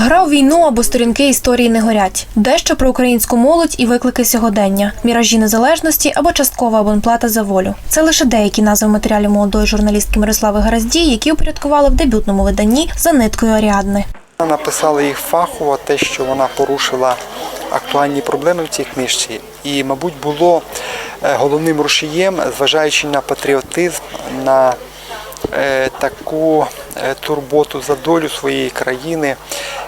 Гра у війну або сторінки історії не горять. Дещо про українську молодь і виклики сьогодення, міражі незалежності або часткова абонплата за волю. Це лише деякі назви матеріалів молодої журналістки Мирослави Гараздій, які упорядкували в дебютному виданні за ниткою Аріадни. Написала їх фахово, те, що вона порушила актуальні проблеми в цій книжці, і, мабуть, було е, головним рушієм, зважаючи на патріотизм, на таку е, турботу за долю своєї країни,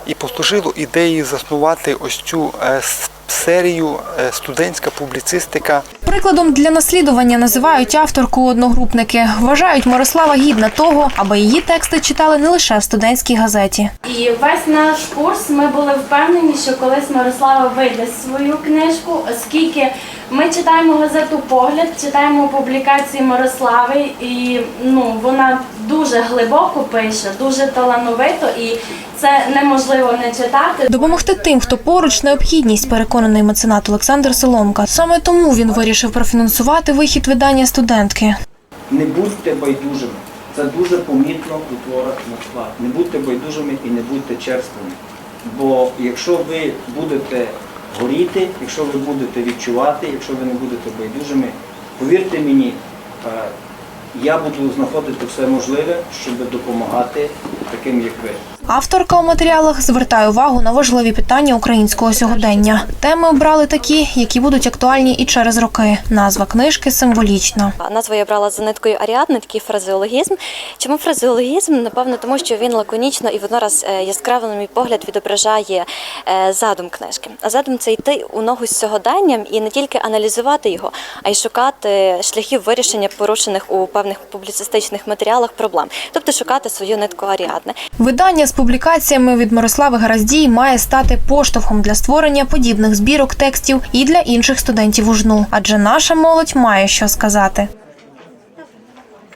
і послужило ідеї заснувати ось цю е, серію е, студентська публіцистика. Прикладом для наслідування називають авторку одногрупники. Вважають Мирослава гідна того, аби її тексти читали не лише в студентській газеті. І весь наш курс ми були впевнені, що колись Мирослава вийде свою книжку, оскільки ми читаємо газету Погляд, читаємо публікації Мирослави, і ну вона дуже глибоко пише, дуже талановито, і це неможливо не читати. Допомогти тим, хто поруч, необхідність, переконаний меценат Олександр Соломка. Саме тому він вирішив профінансувати вихід видання студентки. Не будьте байдужими. Це дуже помітно у творах Москва. Не будьте байдужими і не будьте черствими. Бо якщо ви будете горіти, якщо ви будете відчувати, якщо ви не будете байдужими, повірте мені, е, я буду знаходити все можливе, щоб допомагати таким, як ви. Авторка у матеріалах звертає увагу на важливі питання українського сьогодення. Теми обрали такі, які будуть актуальні і через роки. Назва книжки символічна. Назву я брала за ниткою Аріадни, такий фразеологізм. Чому фразеологізм? Напевно, тому що він лаконічно і воднораз е, яскраво, на мій погляд, відображає е, задум книжки. А задум це йти у ногу з сьогоденням і не тільки аналізувати його, а й шукати шляхів вирішення порушених у певних публіцистичних матеріалах проблем, тобто шукати свою нитку Аріадни. Видання публікаціями від Мирослави Гараздій має стати поштовхом для створення подібних збірок текстів і для інших студентів ужну, адже наша молодь має що сказати.